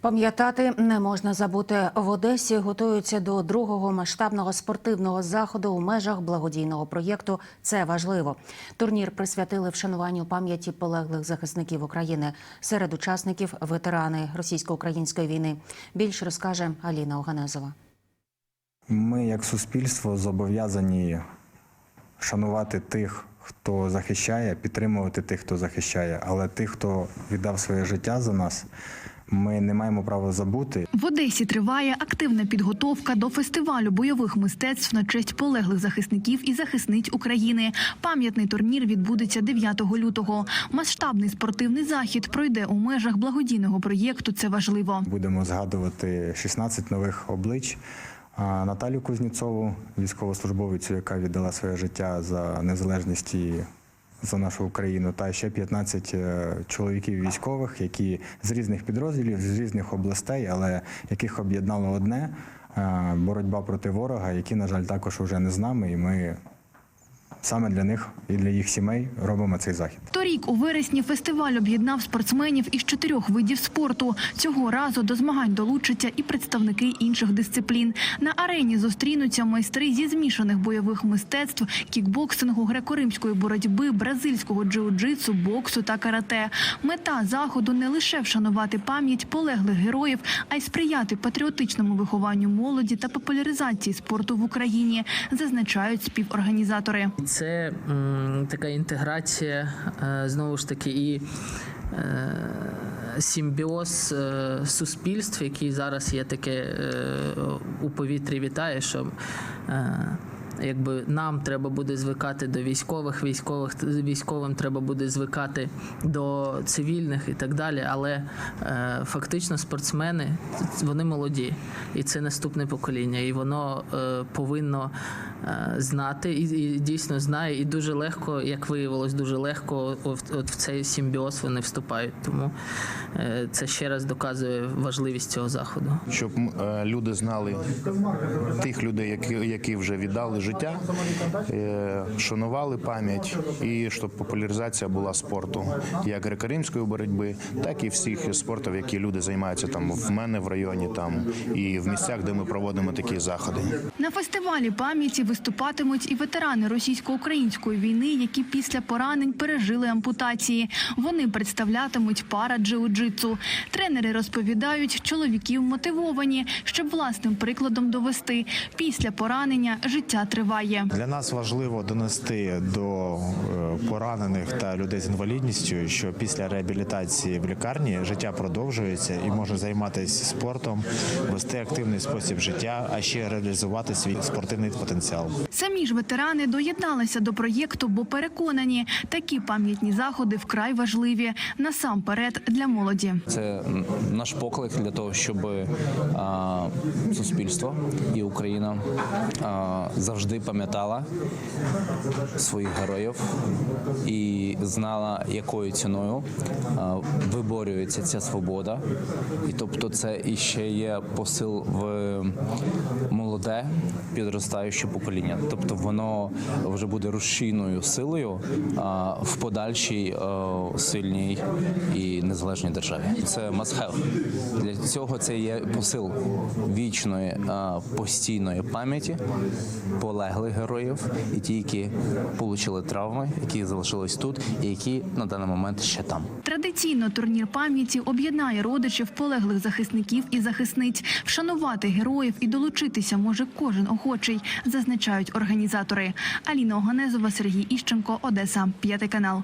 Пам'ятати не можна забути в Одесі. Готуються до другого масштабного спортивного заходу у межах благодійного проєкту. Це важливо. Турнір присвятили вшануванню пам'яті полеглих захисників України. Серед учасників ветерани російсько-української війни. Більше розкаже Аліна Оганезова. Ми, як суспільство, зобов'язані шанувати тих, хто захищає, підтримувати тих, хто захищає, але тих, хто віддав своє життя за нас, ми не маємо права забути. В Одесі триває активна підготовка до фестивалю бойових мистецтв на честь полеглих захисників і захисниць України. Пам'ятний турнір відбудеться 9 лютого. Масштабний спортивний захід пройде у межах благодійного проєкту. Це важливо. Будемо згадувати 16 нових облич. Наталю Кузнєцову, військовослужбовицю, яка віддала своє життя за незалежність і за нашу Україну, та ще 15 е, чоловіків військових, які з різних підрозділів, з різних областей, але яких об'єднало одне е, боротьба проти ворога, які, на жаль, також уже не з нами, і ми саме для них і для їх сімей робимо цей захід. Торік у вересні фестиваль об'єднав спортсменів із чотирьох видів спорту. Цього разу до змагань долучаться і представники інших дисциплін. На арені зустрінуться майстри зі змішаних бойових мистецтв, кікбоксингу, греко-римської боротьби, бразильського джиу-джитсу, боксу та карате. Мета заходу не лише вшанувати пам'ять полеглих героїв, а й сприяти патріотичному вихованню молоді та популяризації спорту в Україні, зазначають співорганізатори. Це м, така інтеграція е, знову ж таки і е, симбіоз е, суспільств, який зараз є таке е, у повітрі вітає, що е, Якби нам треба буде звикати до військових, військових військовим треба буде звикати до цивільних і так далі. Але е, фактично спортсмени вони молоді, і це наступне покоління, і воно е, повинно знати і, і дійсно знає. І дуже легко, як виявилось, дуже легко от, от в цей симбіоз вони вступають. Тому е, це ще раз доказує важливість цього заходу. щоб е, люди знали тих людей, які, які вже віддали життя, е, шанували пам'ять, і щоб популяризація була спорту, як греко-римської боротьби, так і всіх спортів, які люди займаються там в мене в районі, там і в місцях, де ми проводимо такі заходи. На фестивалі пам'яті виступатимуть і ветерани російсько-української війни, які після поранень пережили ампутації. Вони представлятимуть пара джиу-джитсу. Тренери розповідають, чоловіків мотивовані, щоб власним прикладом довести. Після поранення життя триває. Для нас важливо донести до е, поранених та людей з інвалідністю, що після реабілітації в лікарні життя продовжується і можна займатися спортом, вести активний спосіб життя, а ще реалізувати свій спортивний потенціал. Самі ж ветерани доєдналися до проєкту, бо переконані, такі пам'ятні заходи вкрай важливі насамперед для молоді. Це наш поклик для того, щоб а, суспільство і Україна а, завжди пам'ятала своїх героїв і знала, якою ціною а, виборюється ця свобода. І тобто, це іще є посил в молоде підростаюче покоління. Тобто, воно вже буде рушійною силою в подальшій а, сильній і незалежній державі. Це must have. Для цього це є посил вічної постійної пам'яті полеглих героїв і ті, які отримали травми, які залишились тут, і які на даний момент ще там. Традиційно турнір пам'яті об'єднає родичів полеглих захисників і захисниць. Вшанувати героїв і долучитися може кожен охочий, зазначають організатори. Аліна Оганезова, Сергій Іщенко, Одеса, п'ятий канал.